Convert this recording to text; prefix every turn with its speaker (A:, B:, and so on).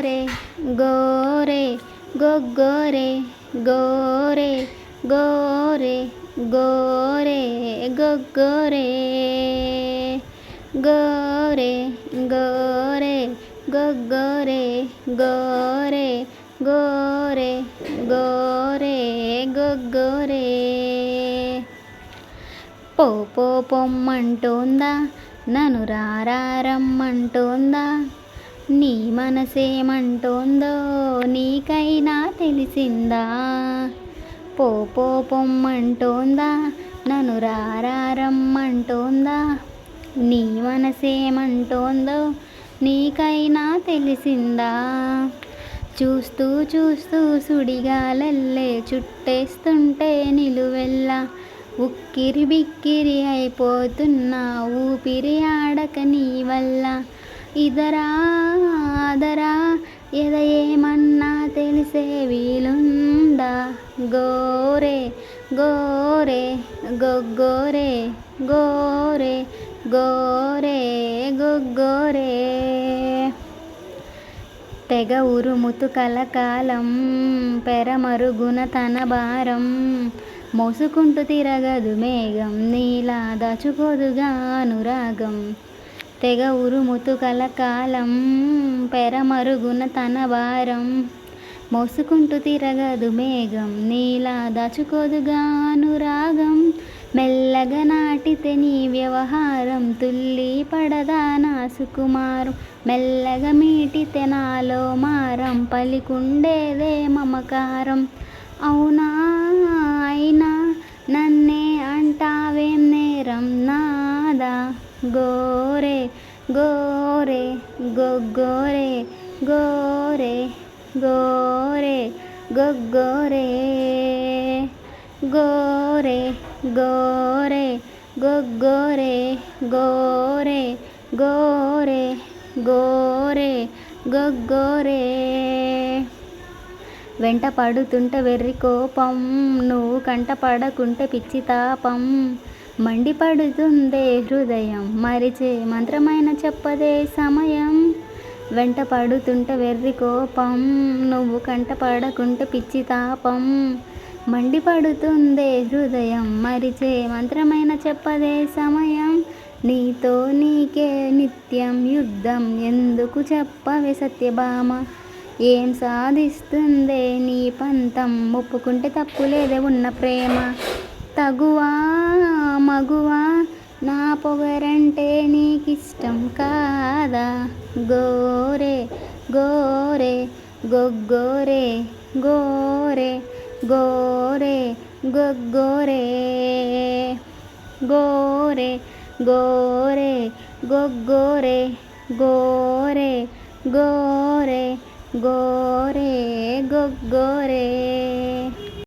A: గోరే గోరే గొగ్గోరే గోరే గోరే గోరే గొగ్గోరే గోరే గోరే గొగ్గోరే గోరే గోరే గోరే గొగ్గోరే. పో పో పొమ్మంటోందా? నన్ను రారమ్మంటోందా నీ మనసేమంటోందో నీకైనా తెలిసిందా? పో పో పొమ్మంటోందా? నన్ను రారమ్మంటోందా నీ మనసేమంటోందో నీకైనా తెలిసిందా? చూస్తూ చూస్తూ సుడిగాలల్లే చుట్టేస్తుంటే నిలువెల్లా ఉక్కిరి బిక్కిరి అయిపోతున్నా ఊపిరి ఆడక నీ వల్ల. ఇదరా ఆదరా ఏమన్నా తెలిసే వీలుందా? గోరే గోరే గొగ్గోరే గోరే గోరే గొగ్గోరే. తెగ ఉరుముతు కలకాలం పెరమరుగున తన భారం. మోసుకుంటూ తిరగదు మేఘం నీలా దాచుకోదుగా అనురాగం. తెగ ఉరుముతు కలకాలం పెరమరుగున తన భారం. మోసుకుంటూ తిరగదు మేఘం నీలా దాచుకోదుగా అనురాగం. మెల్లగా నాటితే నీ వ్యవహారం తుల్లి పడదా నా సుకుమారం. మెల్లగా మీటితే నాలో మారం పలికుండేదే మమకారం. అవునా అయినా నన్నే అంటావేం నేరం? నా గోరే గోరే గొగ్గోరే గోరే గోరే గొగ్గోరే గోరే గోరే గొగ్గోరే గోరే గోరే గోరే గొగ్గోరే. వెంట పడుతుంటే వెర్రి కోపం నువ్వు కంట పడకుంటే పిచ్చి తాపం. మండిపడుతుందే హృదయం. మరిచే మంత్రమైన చెప్పదే సమయం. వెంట పడుతుంటే వెర్రి కోపం. నువ్వు కంట పడకుంటే పిచ్చి తాపం. మండిపడుతుందే హృదయం. మరిచే మంత్రమైన చెప్పదే సమయం. నీతో నీకే నిత్యం యుద్ధం. ఎందుకు చెప్పవే సత్యభామ? ఏం సాధిస్తుందే నీ పంతం? ఒప్పుకుంటే తప్పులేదే ఉన్న ప్రేమ. తగువా మగువా నా పొగరంటే నీకిష్టం కాదా? గోరే గోరే గొగ్గోరే గోరే గోరే గొగ్గోరే గోరే గోరే గొగ్గోరే గోరే గోరే గోరే గొగ్గోరే.